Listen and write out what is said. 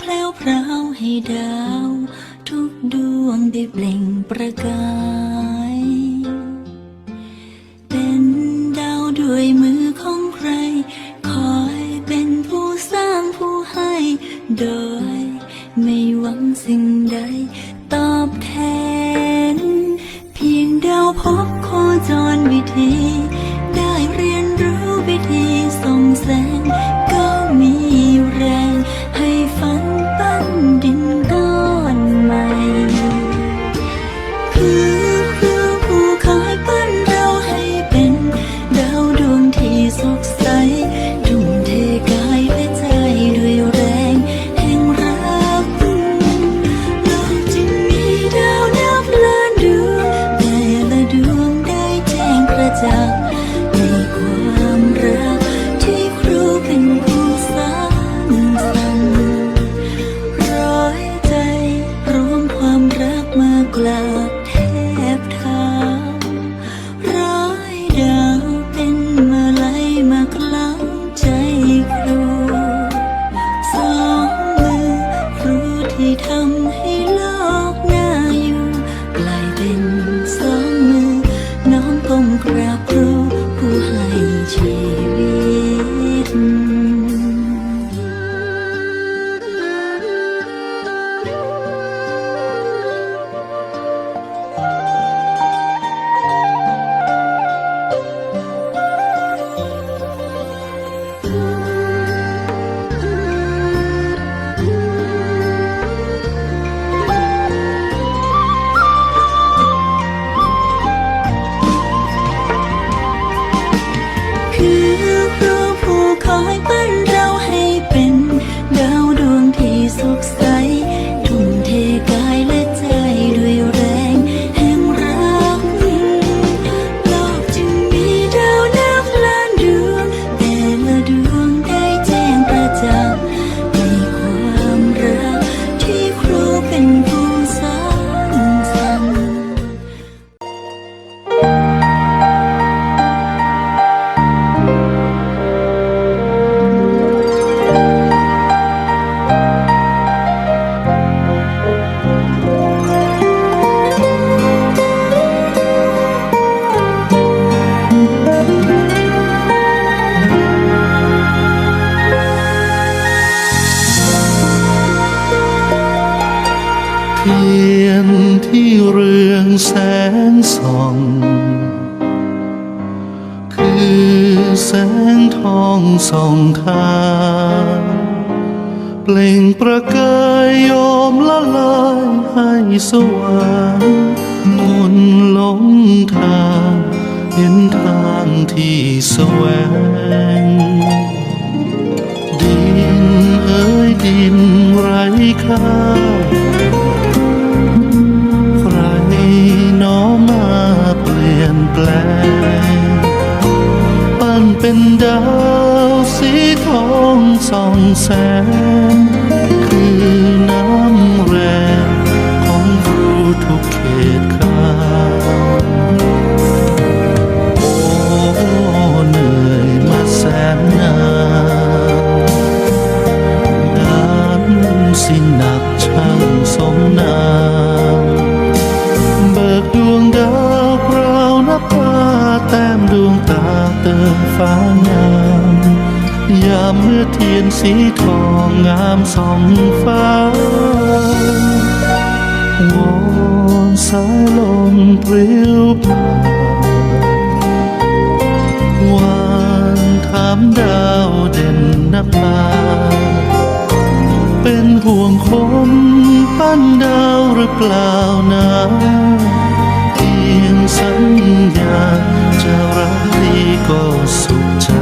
แพลวพราวให้ดาว ทุกดวงได้เปล่งประกาย เป็นดาวด้วยมือ จักในความรักที่ครูเป็นผู้สร้างสรรค์ร้อยใจรวมความรักมากราบแทบเท้า คือครู ทียนที่เรืองแสงส่อง คือแสงทองส่องทางเปล่งประกายโยมละลายให้สว่างมนหลงทางเห็นทางที่แสวง ดินเอ้ยดินไร้ค่า แสงคือน้ำแรงของครูทุกเขตขาโอ้เหนื่อยมาแสนนานงานสิ้นหนักช่างสมนามเบิกดวงดาวพรานับตาแต้มดวงตาเติมฟ้างามามเมื่อเทียนสีทองงามสองฟ้าวอนสายลมปลิวผ่านวานถามดาวเด่นนภาเป็นห่วงคนปั้นดาวหรือเปล่านะเพียงสัญญาจะรักดีก็สุขใจ